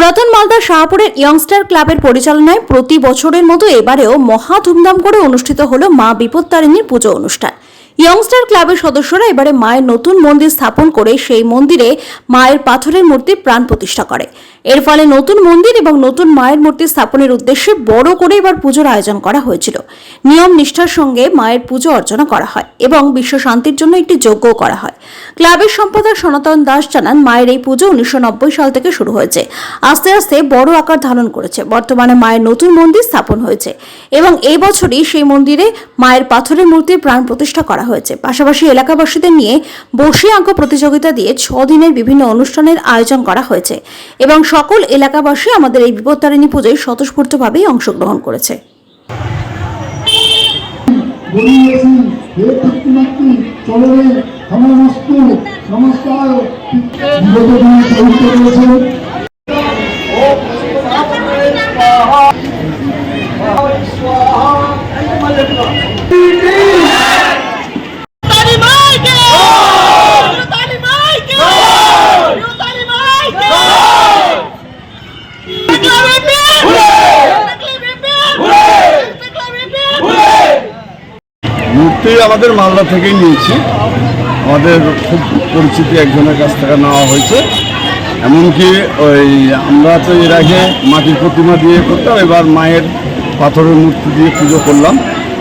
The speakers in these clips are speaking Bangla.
পুরাতন মালদা শাহপুরের ইয়ংস্টার ক্লাবের পরিচালনায় প্রতি বছরের মতো এবারেও মহা ধুমধাম করে অনুষ্ঠিত হলো মা বিপত্তারিণীর পুজো অনুষ্ঠান। ইয়ংস্টার ক্লাবের সদস্যরা এবারে মায়ের নতুন মন্দির স্থাপন করে সেই মন্দিরে মায়ের পাথরের মূর্তির প্রাণ প্রতিষ্ঠা করে। এর ফলে নতুন মন্দির এবং নতুন মায়ের মূর্তি স্থাপনের উদ্দেশ্যে বড় করে এবার পুজোর আয়োজন করা হয়েছিল। নিয়ম নিষ্ঠার সঙ্গে মায়ের পুজো অর্চনা করা হয় এবং বিশ্ব শান্তির জন্য একটি যজ্ঞ করা হয়। ক্লাবের সম্পাদক সনাতন দাস জানান, মায়ের এই পুজো উনিশশো নব্বই সাল থেকে শুরু হয়েছে। আস্তে আস্তে বড় আকার ধারণ করেছে। বর্তমানে মায়ের নতুন মন্দির স্থাপন হয়েছে এবং এই বছরই সেই মন্দিরে মায়ের পাথরের মূর্তির প্রাণ প্রতিষ্ঠা করা হয়েছে। পাশাপাশি এলাকাবাসীদের নিয়ে বসে আঁক প্রতিযোগিতা দিয়ে ছ দিনের বিভিন্ন অনুষ্ঠানের আয়োজন করা হয়েছে এবং সকল এলাকাবাসী আমাদের এই বিপত্তারিণী পুজোয় স্বতঃস্ফূর্তভাবেই অংশগ্রহণ করেছে। আমাদের মালদা থেকেই নিয়েছি। আমাদের খুব পরিচিতি একজনের কাছ থেকে নেওয়া হয়েছে। এমনকি ওই আমরা তো এর আগে মাটির প্রতিমা দিয়ে করতাম, এবার মায়ের পাথরের মূর্তি দিয়ে পুজো করলাম।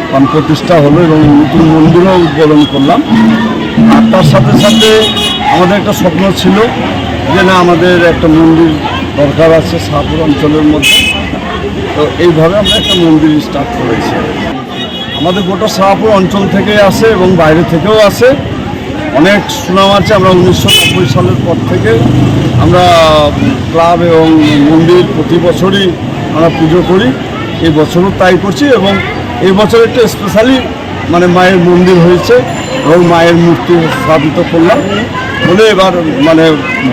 প্রাণ প্রতিষ্ঠা হলো এবং নতুন মন্দিরও উদ্বোধন করলাম। আর তার সাথে সাথে আমাদের একটা স্বপ্ন ছিল যে না, আমাদের একটা মন্দির দরকার আছে শাহপুর অঞ্চলের মধ্যে। তো এইভাবে আমরা একটা মন্দির স্টার্ট করেছি। আমাদের গোটা শাহপুর অঞ্চল থেকে আসে এবং বাইরে থেকেও আসে। অনেক সুনাম আছে আমরা উনিশশো নব্বই সালের পর থেকে। আমরা ক্লাব এবং মন্দির প্রতি বছরই আমরা পুজো করি। এই বছরও তাই করছি এবং এই বছর একটু স্পেশালি মানে মায়ের মন্দির হয়েছে এবং মায়ের মূর্তি স্থাপিত করলাম। বলে এবার মানে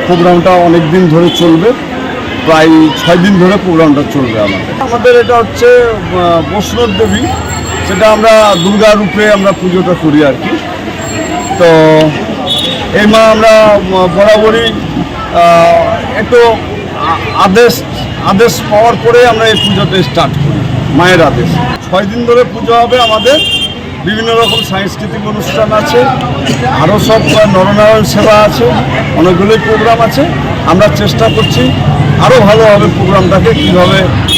প্রোগ্রামটা অনেক দিন ধরে চলবে। প্রায় ছয় দিন ধরে প্রোগ্রামটা চলবে আমাদের। আমাদের এটা হচ্ছে বৈষ্ণব দেবী। সেটা আমরা দুর্গা রূপে আমরা পুজোটা করি আর কি। তো এই মা আমরা বরাবরই একটু আদেশ আদেশ পাওয়ার পরে আমরা এই পুজোটা স্টার্ট করি, মায়ের আদেশ। ছয় দিন ধরে পুজো হবে আমাদের, বিভিন্ন রকম সাংস্কৃতিক অনুষ্ঠান আছে আরও সব নরনারায়ণ সেবা আছে, অনেকগুলোই প্রোগ্রাম আছে। আমরা চেষ্টা করছি আরও ভালোভাবে প্রোগ্রামটাকে কীভাবে